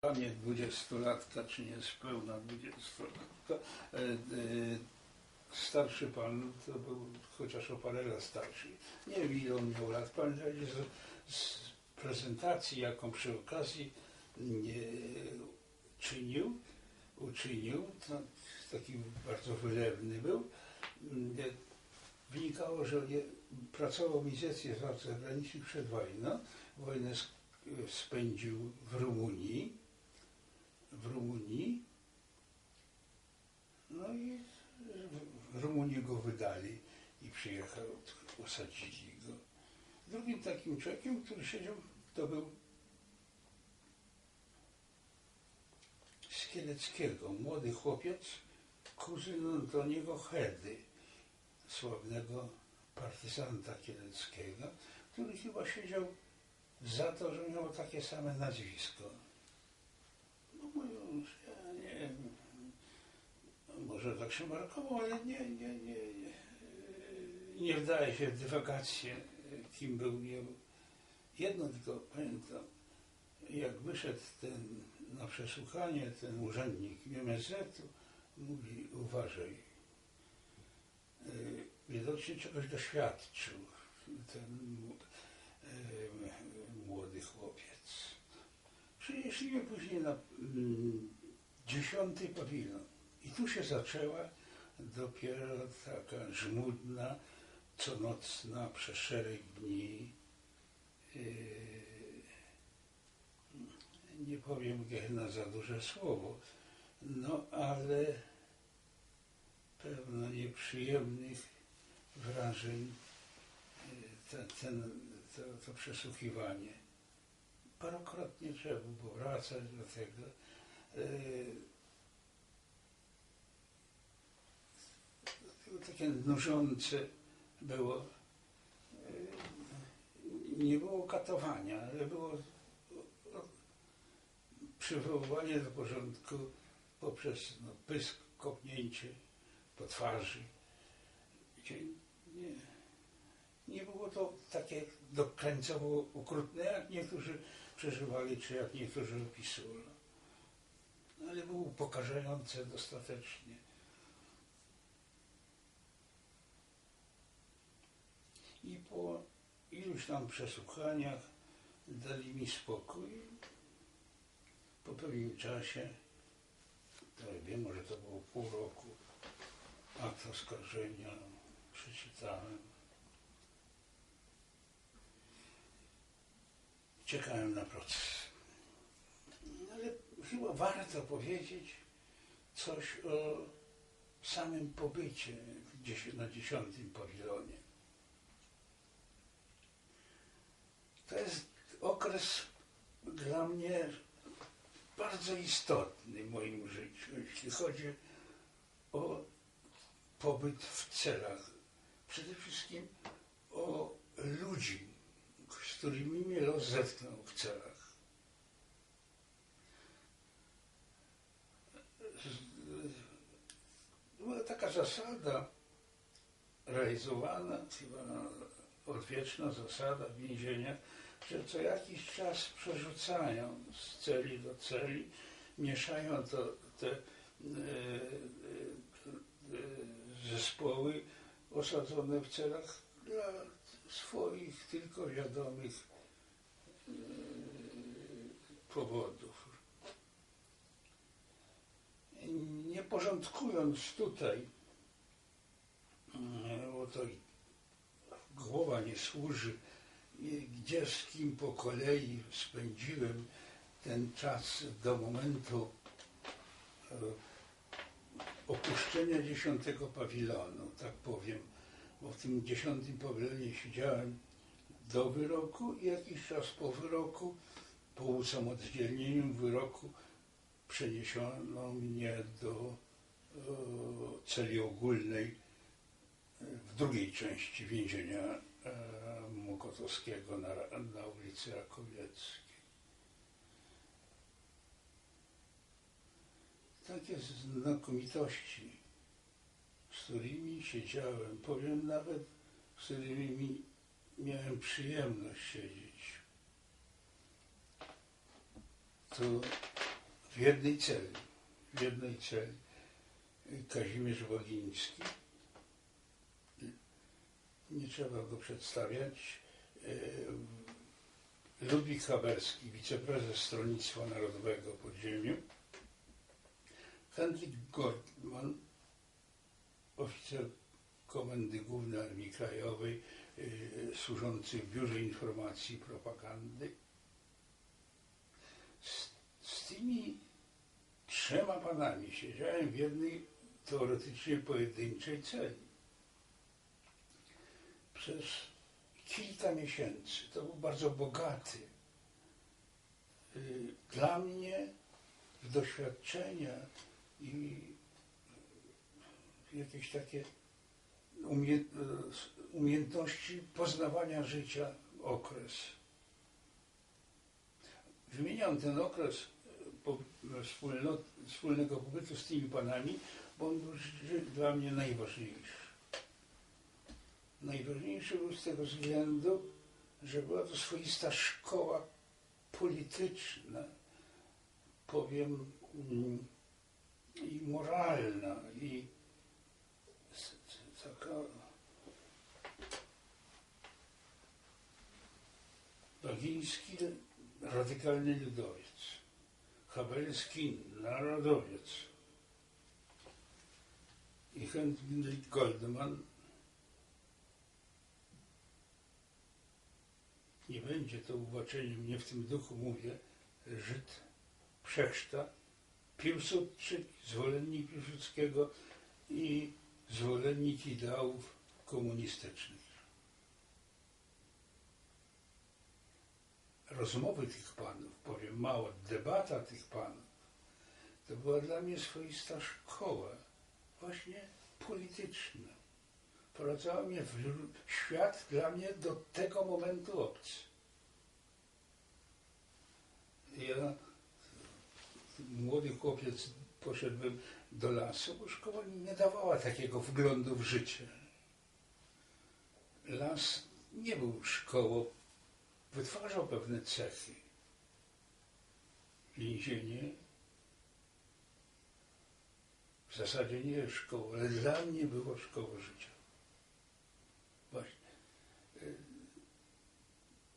Panie dwudziestolatka, czy niespełna dwudziestolatka, e, e, starszy pan to był chociaż o parę lat starszy. Nie wiem ile on miał lat. Pamiętam z, z prezentacji, jaką przy okazji nie czynił, uczynił, to taki bardzo wylewny był, nie, wynikało, że nie, pracował w Ministerstwie Spraw Zagranicznych przed wojną. Wojnę spędził w Rumunii, w Rumunii. No i Rumunii go wydali i przyjechał, osadzili go. Drugim takim człowiekiem, który siedział, to był z Kieleckiego, młody chłopiec, kuzyn Antoniego Hedy, sławnego partyzanta kieleckiego, który chyba siedział za to, że miał takie same nazwisko. No ja nie może tak się markował, ale nie, nie, nie, nie, nie wdaje się w dywagację, kim był. Nie był. Jedno tylko pamiętam, jak wyszedł ten na przesłuchanie, ten urzędnik MSZ-u, mówi, uważaj, y, widocznie czegoś doświadczył ten y, młody chłopiec. Przyjeździliśmy później na mm, dziesiąty pawilon i tu się zaczęła dopiero taka żmudna, conocna przez szereg dni yy, nie powiem gehna za duże słowo, no ale pełno nieprzyjemnych wrażeń y, ten, ten, to, to przesłuchiwanie. Parokrotnie trzeba było wracać do tego. Y, Takie nużące było. Y, Nie było katowania, ale było przywoływanie do porządku poprzez no, pysk, kopnięcie po twarzy. Nie, nie było to takie dokręcowo okrutne, jak niektórzy przeżywali, czy jak niektórzy opisywali. Ale było upokarzające dostatecznie. I po iluś tam przesłuchaniach dali mi spokój. Po pewnym czasie, to wiem, może to było pół roku, akt oskarżenia przeczytałem. Czekałem na proces. Ale chyba warto powiedzieć coś o samym pobycie na dziesiątym pawilonie. To jest okres dla mnie bardzo istotny w moim życiu, jeśli chodzi o pobyt w celach. Przede wszystkim którymi mnie los zetknął w celach. Była taka zasada realizowana, chyba odwieczna zasada w więzieniach, że co jakiś czas przerzucają z celi do celi, mieszają to, te e, e, e, zespoły osadzone w celach dla swoich tylko wiadomych e, powodów. Nie porządkując tutaj, e, bo to głowa nie służy, i gdzie z kim po kolei spędziłem ten czas do momentu opuszczenia dziesiątego pawilonu, tak powiem, bo w tym dziesiątym pawilonie siedziałem do wyroku i jakiś czas po wyroku, po usamodzielnieniu wyroku przeniesiono mnie do e, celi ogólnej e, w drugiej części więzienia e, Mokotowskiego na, na ulicy Rakowieckiej. Takie znakomitości, którymi siedziałem, powiem nawet, z którymi miałem przyjemność siedzieć. To w jednej celi, w jednej celi. Kazimierz Wogiński, nie trzeba go przedstawiać, e, Ludwik Haberski, wiceprezes Stronnictwa Narodowego Podziemiu, Henryk Gortman, oficer Komendy Głównej Armii Krajowej, e, służący w Biurze Informacji i Propagandy. Z, z tymi trzema panami siedziałem w jednej teoretycznie pojedynczej celi. Przez kilka miesięcy. To był bardzo bogaty y, dla mnie w doświadczenia i jakieś takie y, umiejętności poznawania życia okres. Wymieniam ten okres wspólno, wspólnego pobytu z tymi panami, bo on był dla mnie najważniejszy. Najważniejszy był z tego względu, że była to swoista szkoła polityczna, powiem, mm, i moralna, i s- taka Bagiński radykalny ludowiec, Habelski narodowiec. I Henryk Goldman. Nie będzie to uwłaczeniem, nie w tym duchu mówię, Żyd, Przechrzta, Piłsudczyk, zwolennik Piłsudskiego i zwolennik ideałów komunistycznych. Rozmowy tych panów, powiem mało, debata tych panów, to była dla mnie swoista szkoła, właśnie polityczna. Wprowadzała mnie w świat dla mnie do tego momentu obcy. Ja, młody chłopiec, poszedłem do lasu, bo szkoła nie dawała takiego wglądu w życie. Las nie był szkołą, wytwarzał pewne cechy. Więzienie w zasadzie nie jest szkołą, ale dla mnie było szkołą życia. Właśnie.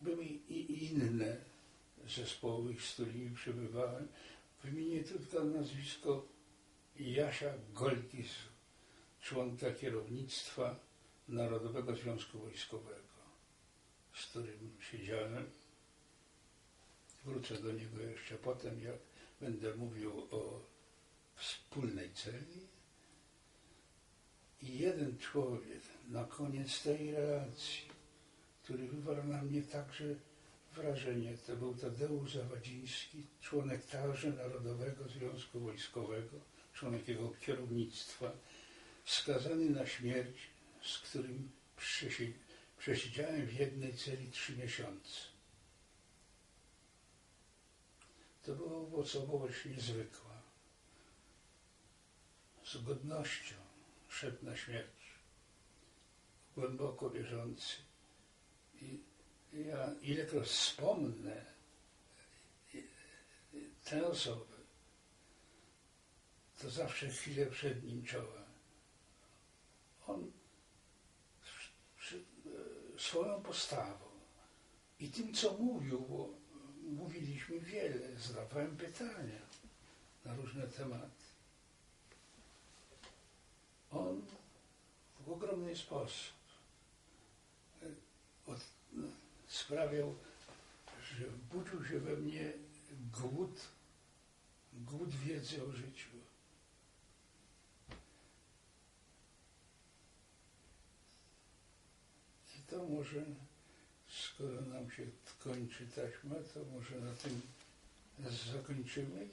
Były i inne zespoły, z którymi przebywałem. Wymienię tylko nazwisko Jasia Golkis, członka kierownictwa Narodowego Związku Wojskowego, z którym siedziałem. Wrócę do niego jeszcze potem, jak będę mówił o wspólnej celi. I jeden człowiek na koniec tej relacji, który wywarł na mnie także wrażenie, to był Tadeusz Zawadziński, członek także Narodowego Związku Wojskowego, członek jego kierownictwa, skazany na śmierć, z którym przesiedziałem w jednej celi trzy miesiące. To była owocowość niezwykła. Z godnością szedł na śmierć. Głęboko wierzący. I ja ilekroć wspomnę tę osobę, to zawsze chwilę przed nim czoła. On e, swoją postawą i tym, co mówił, bo mówiliśmy wiele, zadawałem pytania na różne tematy. On w ogromny sposób e, od, no, sprawiał, że budził się we mnie głód, głód wiedzy o życiu. To może, skoro nam się kończy taśma, to może na tym zakończymy.